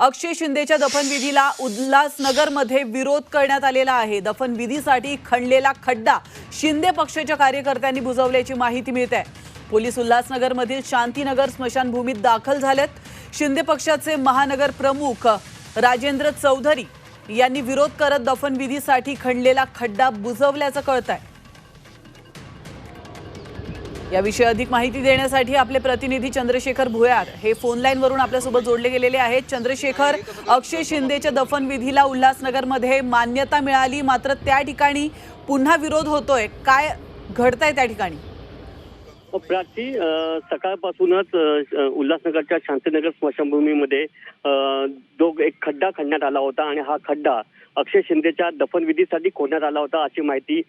अक्षय शिंदेच्या दफनविधीला उल्हासनगरमध्ये विरोध करण्यात आलेला आहे. दफनविधीसाठी खणलेला खड्डा शिंदे पक्षाच्या कार्यकर्त्यांनी बुजवल्याची माहिती मिळते आहे. पोलीस उल्हासनगरमधील शांतीनगर स्मशानभूमीत दाखल झालेत. शिंदे पक्षाचे महानगर प्रमुख राजेंद्र चौधरी यांनी विरोध करत दफनविधीसाठी खणलेला खड्डा बुजवल्याचं कळत आहे याविषयी अधिक माहिती देण्यासाठी आपले प्रतिनिधी चंद्रशेखर भुयार हे फोन लाईनवरून आपल्यासोबत जोडले गेलेले आहेत. चंद्रशेखर अक्षय शिंदेच्या दफनविधीला उल्हासनगरमध्ये मान्यता मिळाली मात्र त्या ठिकाणी पुन्हा विरोध होतोय. काय घडतंय त्या ठिकाणी? प्राची सकाळपासूनच उल्हासनगरच्या शांतीनगर स्मशानभूमीमध्ये जो एक खड्डा खणण्यात आला होता आणि हा खड्डा अक्षय शिंदेच्या दफनविधीसाठी खोडण्यात आला होता अशी माहिती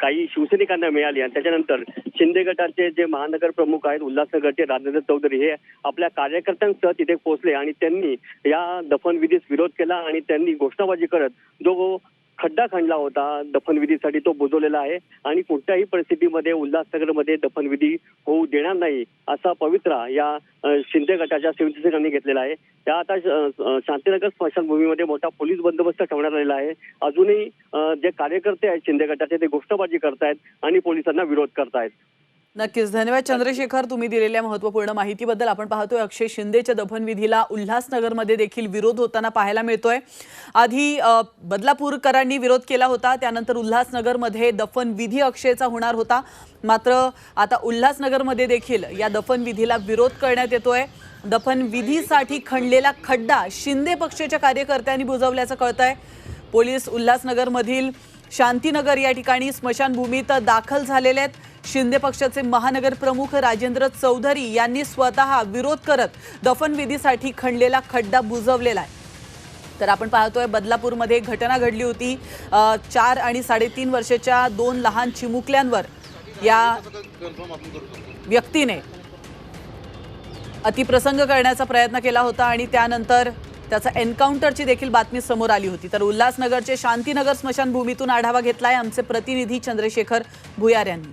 काही शिवसैनिकांना मिळाली आणि त्याच्यानंतर शिंदे गटाचे जे महानगर प्रमुख आहेत उल्हासनगरचे राजेंद्र चौधरी हे आपल्या कार्यकर्त्यांसह तिथे पोहोचले आणि त्यांनी या दफनविधीस विरोध केला आणि त्यांनी घोषणाबाजी करत जो खड्डा खणला होता दफनविधीसाठी तो बुजवलेला आहे. आणि कोणत्याही परिस्थितीमध्ये उल्हासनगरमध्ये दफनविधी होऊ देणार नाही असा पवित्रा या शिंदे गटाच्या शिवसेनेने घेतलेला आहे. त्या आता शांतीनगर स्मशानभूमीमध्ये मोठा पोलीस बंदोबस्त ठेवण्यात आलेला आहे. अजूनही जे कार्यकर्ते आहेत शिंदे गटाचे ते घोषणाबाजी करतायत आणि पोलिसांना विरोध करतायत. नक्कीच. धन्यवाद चंद्रशेखर तुम्ही दिलेल्या महत्त्वपूर्ण माहितीबद्दल. आपण पाहतोय अक्षय शिंदेच्या दफनविधीला उल्हासनगरमध्ये देखील विरोध होताना पाहायला मिळतोय. आधी बदलापूरकरांनी विरोध केला होता. त्यानंतर उल्हासनगरमध्ये दफनविधी अक्षयचा होणार होता. मात्र आता उल्हासनगरमध्ये देखील या दफनविधीला विरोध करण्यात येतोय. दफनविधीसाठी खणलेला खड्डा शिंदे पक्षाच्या कार्यकर्त्यांनी बुजवल्याचं कळतंय. पोलीस उल्हासनगरमधील शांतीनगर या ठिकाणी स्मशानभूमीत दाखल झालेले आहेत. शिंदे पक्षाचे महानगर प्रमुख राजेंद्र चौधरी यांनी स्वतः विरोध करत दफनविधीसाठी खणलेला खड्डा बुजवलेला आहे. तर आपण पाहतोय बदलापूरमध्ये एक घटना घडली होती. चार आणि साडेतीन वर्षाच्या दोन लहान चिमुकल्यांवर या व्यक्तीने अतिप्रसंग करण्याचा प्रयत्न केला होता आणि त्यानंतर त्याचा एन्काउंटरची देखील बातमी समोर आली होती. तर उल्हासनगरचे शांतीनगर स्मशानभूमीतून आढावा घेतलाय आमचे प्रतिनिधी चंद्रशेखर भुयार यांनी.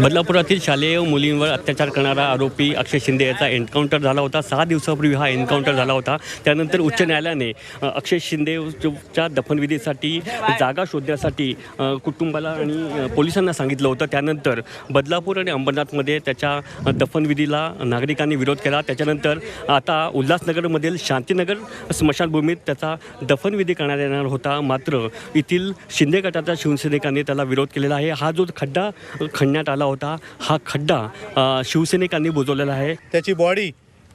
बदलापुरातील शालेय मुलींवर अत्याचार करणारा आरोपी अक्षय शिंदे याचा एन्काउंटर झाला होता. सहा दिवसापूर्वी हा एन्काउंटर झाला होता. त्यानंतर उच्च न्यायालयाने अक्षय शिंदेच्या दफनविधीसाठी जागा शोधण्यासाठी कुटुंबाला आणि पोलिसांना सांगितलं होतं. त्यानंतर बदलापूर आणि अंबरनाथमध्ये त्याच्या दफनविधीला नागरिकांनी विरोध केला. त्याच्यानंतर आता उल्हासनगरमधील शांतीनगर स्मशानभूमीत त्याचा दफनविधी करण्यात येणार होता. मात्र येथील शिंदे गटाच्या शिवसैनिकांनी त्याला विरोध केलेला आहे. हा जो खड्डा खणण्यात आला होता हा खड्डा शिवसैनिकांनी बुजवलेला आहे. त्याची बॉडी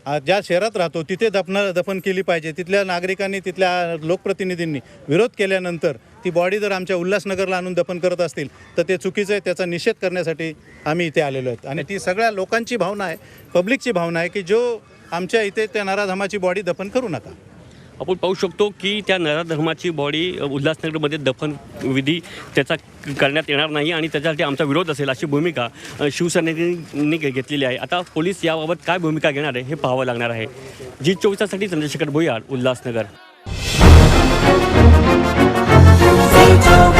ज्या शहरात राहतो तिथे दफन दफन केली पाहिजे. तिथल्या नागरिकांनी तिथल्या लोकप्रतिनिधींनी विरोध केल्यानंतर ती बॉडी जर आमच्या उल्हासनगरला आणून दफन करत असतील तर ते चुकीचं आहे त्याचा निषेध करण्यासाठी आम्ही इथे आलेलो आहेत. आणि ती सगळ्या लोकांची भावना आहे पब्लिकची भावना आहे की जो आमच्या इथे त्या नाराधामाची बॉडी दफन करू नका. आपण पाहू शकतो की त्या नराधर्माची बॉडी उल्हासनगरमध्ये दफन विधी त्याचा करण्यात येणार नाही आणि त्याच्यासाठी आमचा विरोध असेल अशी भूमिका शिवसेनेने घे- घेतलेली आहे. आता पोलीस याबाबत काय भूमिका घेणार आहे हे पाहावं लागणार आहे. जी चोवीसासाठी चंद्रशेखर भुयार उल्हासनगर.